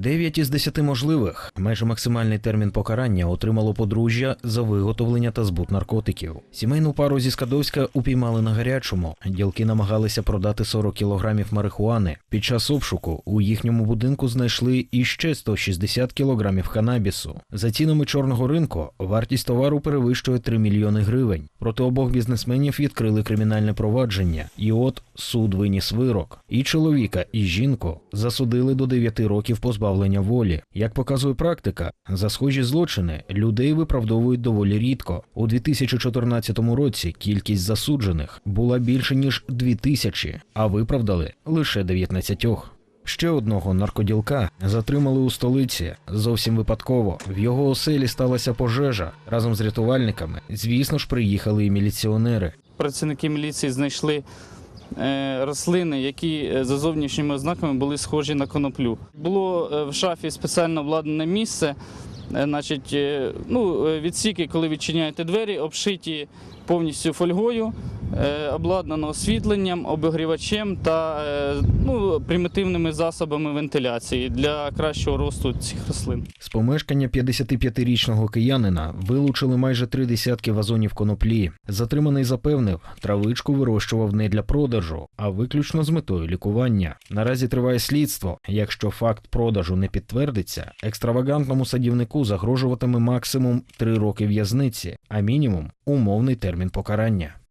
Дев'ять із десяти можливих, майже максимальний термін покарання отримало подружжя за виготовлення та збут наркотиків. Сімейну пару зі Скадовська упіймали на гарячому. Ділки намагалися продати 40 кілограмів марихуани. Під час обшуку у їхньому будинку знайшли іще 160 кілограмів канабісу. За цінами чорного ринку вартість товару перевищує 3 мільйони гривень. Проти обох бізнесменів відкрили кримінальне провадження. І от суд виніс вирок. І чоловіка, і жінку засудили до 9 років позбавлення волі. Як показує практика, за схожі злочини людей виправдовують доволі рідко. У 2014 році кількість засуджених була більше ніж 2000, а виправдали лише 19. Ще одного наркоділка затримали у столиці зовсім випадково. В його оселі сталася пожежа. Разом з рятувальниками, звісно ж, приїхали і міліціонери. Працівники міліції знайшли рослини, які е, за зовнішніми ознаками були схожі на коноплю. Було е, в шафі спеціально обладнане місце. е, Значить, е, ну, е, відсіки, коли відчиняєте двері, обшиті повністю фольгою, е, обладнано освітленням, обігрівачем та е, ну, примітивними засобами вентиляції для кращого росту цих рослин. З помешкання 55-річного киянина вилучили майже три десятки вазонів коноплі. Затриманий запевнив, травичку вирощував не для продажу, а виключно з метою лікування. Наразі триває слідство. Якщо факт продажу не підтвердиться, екстравагантному садівнику загрожуватиме максимум три роки в'язниці, а мінімум умовний термін покарання.